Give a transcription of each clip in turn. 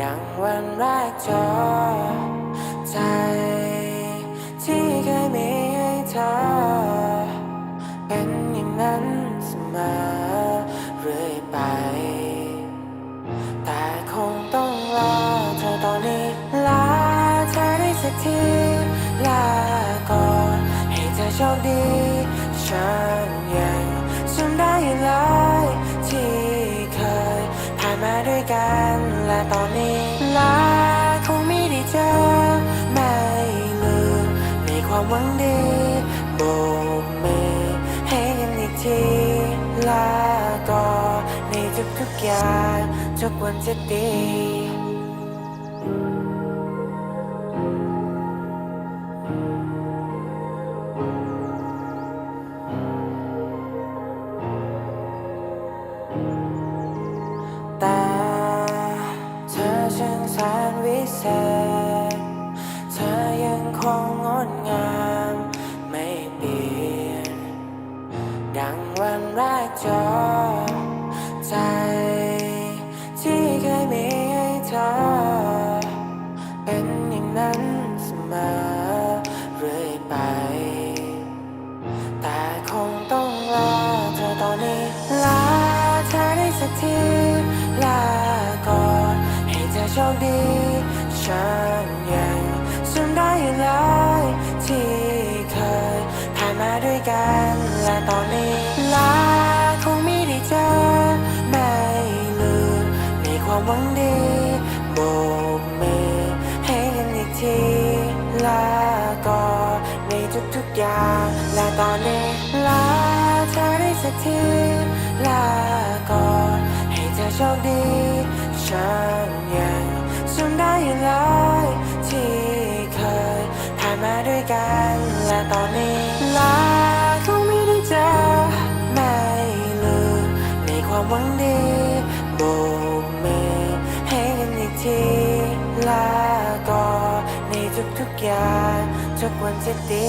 ดังวันแรกเจอใจ ที่เคยมีให้เธอ เป็นอย่างนั้นเสมอ ด้วยกัน และตอนนี้ลาคงไม่ได้เจอไม่ลืมในความหวังดีโบกมือให้กันอีกทีลาก่อนในทุกๆอย่างทุกวันจะดี ฉันยังจำได้อยู่เลยที่เคยผ่านมาด้วยกันและตอนนี้ลาคงไม่ได้เจอไม่ลืมในความหวังดีโบกมือให้กันอีกทีลาก่อนในทุกๆอย่างและตอนนี้ลาเธอได้สักทีลาก่อนให้เธอโชคดีฉันยัง จำได้อยู่เลยที่เคยผ่านมาด้วยกันและตอนนี้ลาคงไม่ได้เจอไม่ลืมในความหวังดีโบกมือให้กันอีกทีลาก่อนในทุกๆอย่างทุกวันจะดี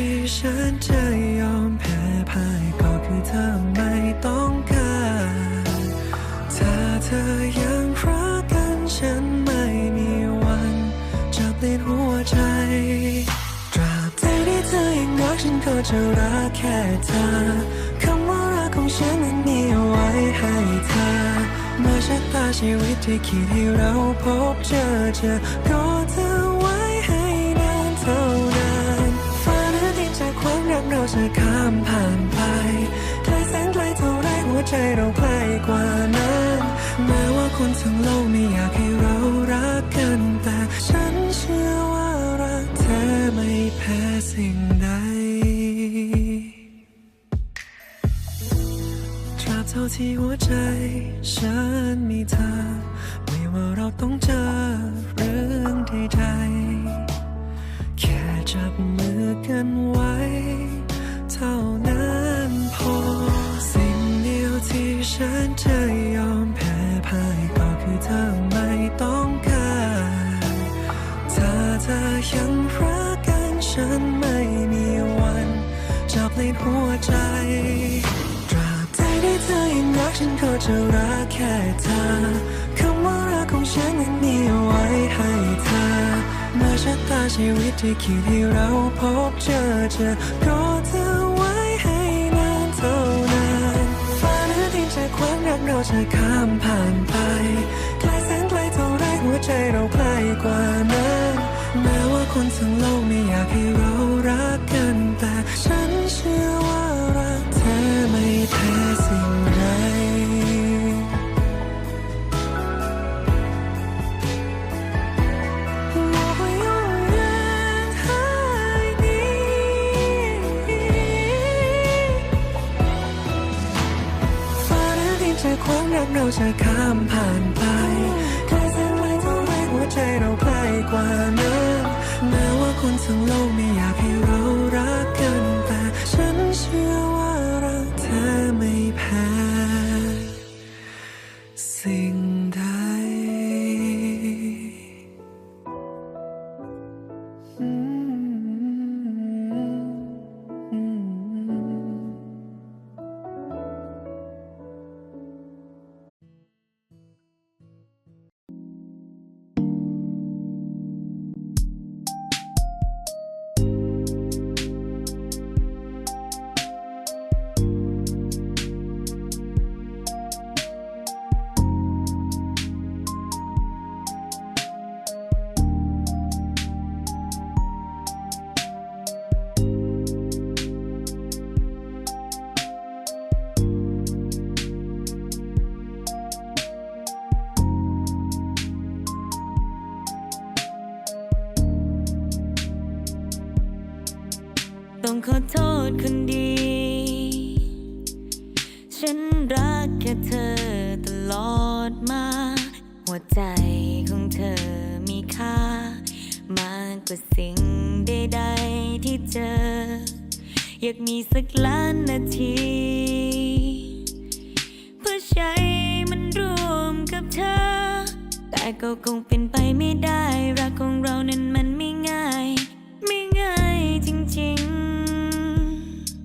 ที่ฉันจะยอมแพ้พ่ายก็คือเธอไม่ต้องการถ้าเธอยังรักกันฉันไม่มีวันจะเปลี่ยนหัวใจตราบใดที่เธอยังรักฉันก็จะรักแค่เธอคำว่ารักของฉันนั้นมีไว้ให้เธอมื่อชะตาชีวิตที่คิดให้เราพบเจอเจอ รักเราจะข้ามผ่านไปไกลแสนไกลเท่าไรหัวใจเราใกล้กว่านั้นแม้ว่าคนทั้งโลกไม่อยากให้เรารักกัน แต่ฉันเชื่อว่ารักเธอไม่แพ้สิ่งใดตราบเท่าที่หัวใจ ฉันมีเธอ ไม่ว่าเราต้องเจอเรื่องใด ชีวิตที่คิดที่เราพบเจอเจอก็เธอไว้ให้นานเท่านั้นฟ้าหรือดินจะความรักเราจะข้ามผ่านไปไกลแสนไกลเท่าไรหัวใจเราใกล้กว่านั้นแม้ว่าคนทั้งโลกไม่อยากให้เรารักกันแต่ฉันเชื่อ จะข้ามผ่านไป กแค่เธอตลอดมา หัวใจของเธอมีค่า มากกว่าสิ่งใดๆที่เจอ อยากมีสักล้านนาที เพื่อใช้มันรวมกับเธอ แต่ก็คงเป็นไปไม่ได้ รักของเรานั้นมันไม่ง่าย ไม่ง่ายจริง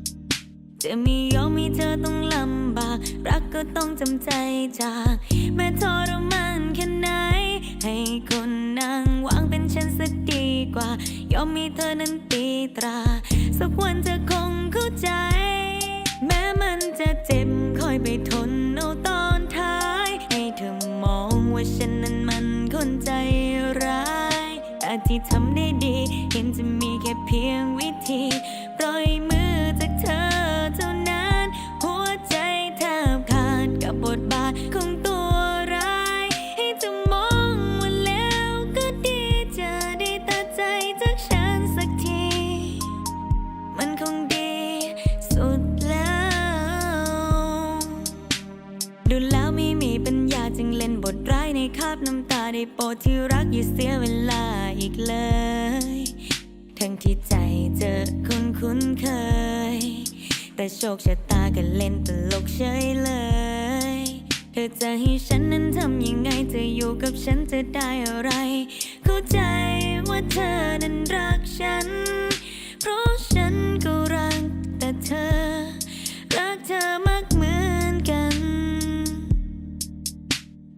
ๆ จะมียอมมีเธอต้องล รักก็ต้องจำใจจากแม้ทรมานแค่ไหน ให้คนนั่งวางเป็นฉันสักดีกว่า ยอมมีเธอนั้นตีตรา สักวันเธอคงเข้าใจ แม้มันจะเจ็บคอยไปทนเอาตอนท้าย ให้เธอมองว่าฉันนั้นมันคนใจร้ายแต่ที่ทำได้ดี เห็นจะมีแค่เพียงวิธี ดที่รักอย่าเสียเวลาอีกเลย ทั้งที่ใจเจอคนคุ้นเคย แต่โชคชะตาก็เล่นตลกเฉยเลย เธอจะให้ฉันนั้นทำยังไงจะอยู่กับฉันจะได้อะไร เข้าใจว่าเธอนั้นรักฉัน เพราะฉันก็รักแต่เธอ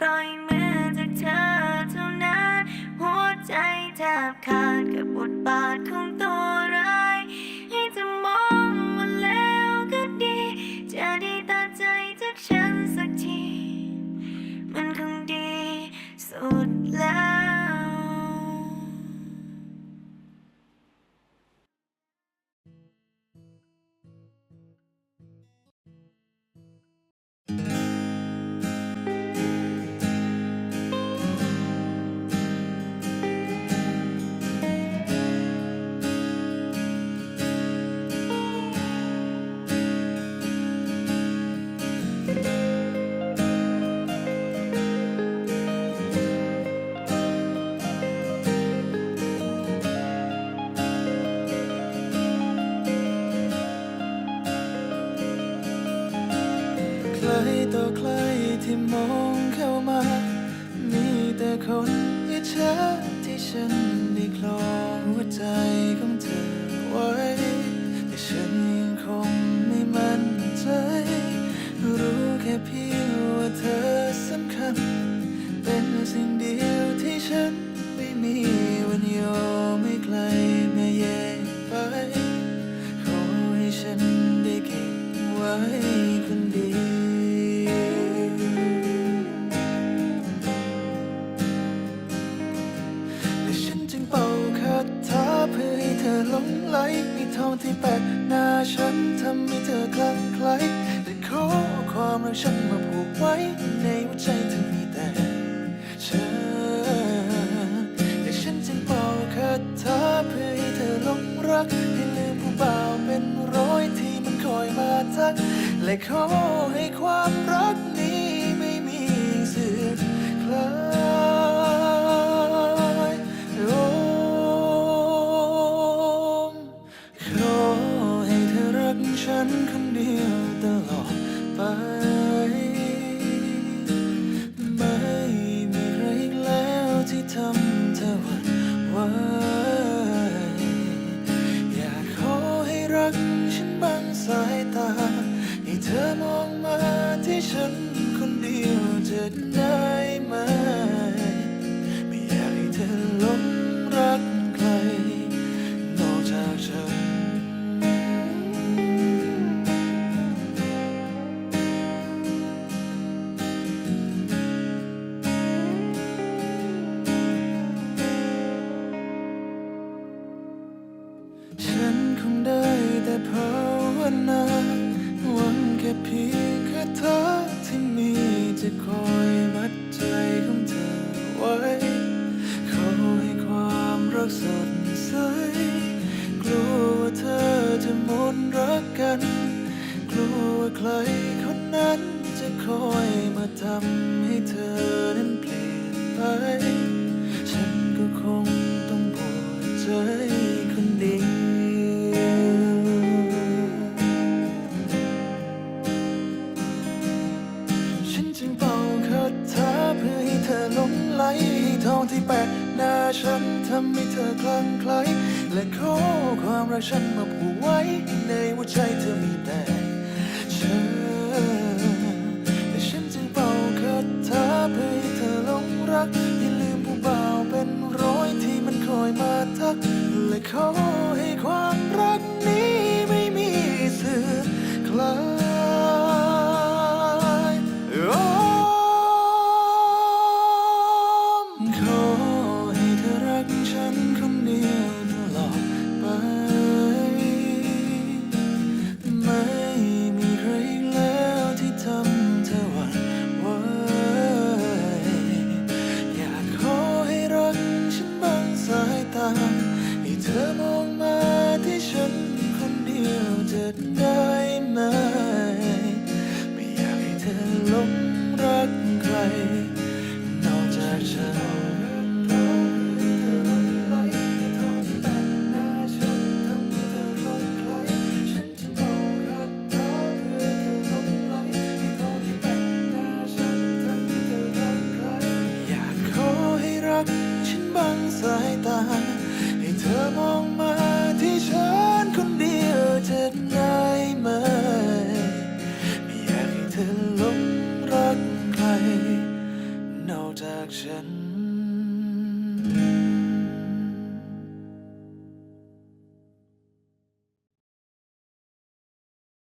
ปล่อยมือจากเธอเท่านั้น หัวใจแทบขาดกับบทบาทของตัวร้ายให้เธอมองว่าแล้วก็ดี จะได้ตัดใจจากฉันสักที มันคงดีสุดแล้ว ครต่อใครที่มองเข้ามา มีแต่คนอิจฉาที่ฉันได้คลอหัวใจของเธอไว้ แต่ฉันยังคงไม่มั่นใจ รู้แค่เพียงว่าเธอสำคัญ เป็นสิ่งเดียวที่ฉันไม่มีวันยอมไม่ไกลแม้แยกไป ขอให้ฉันได้เก็บไว้ และขอให้ความรัก นคนเดียวเธอได้ จะคอยมัดใจของเธอไว้ เขาให้ความรักสดใส กลัวว่าเธอจะหมดรักกัน กลัวว่าใครคนนั้นจะคอยมาทำให้เธอนั้นเปลี่ยนไป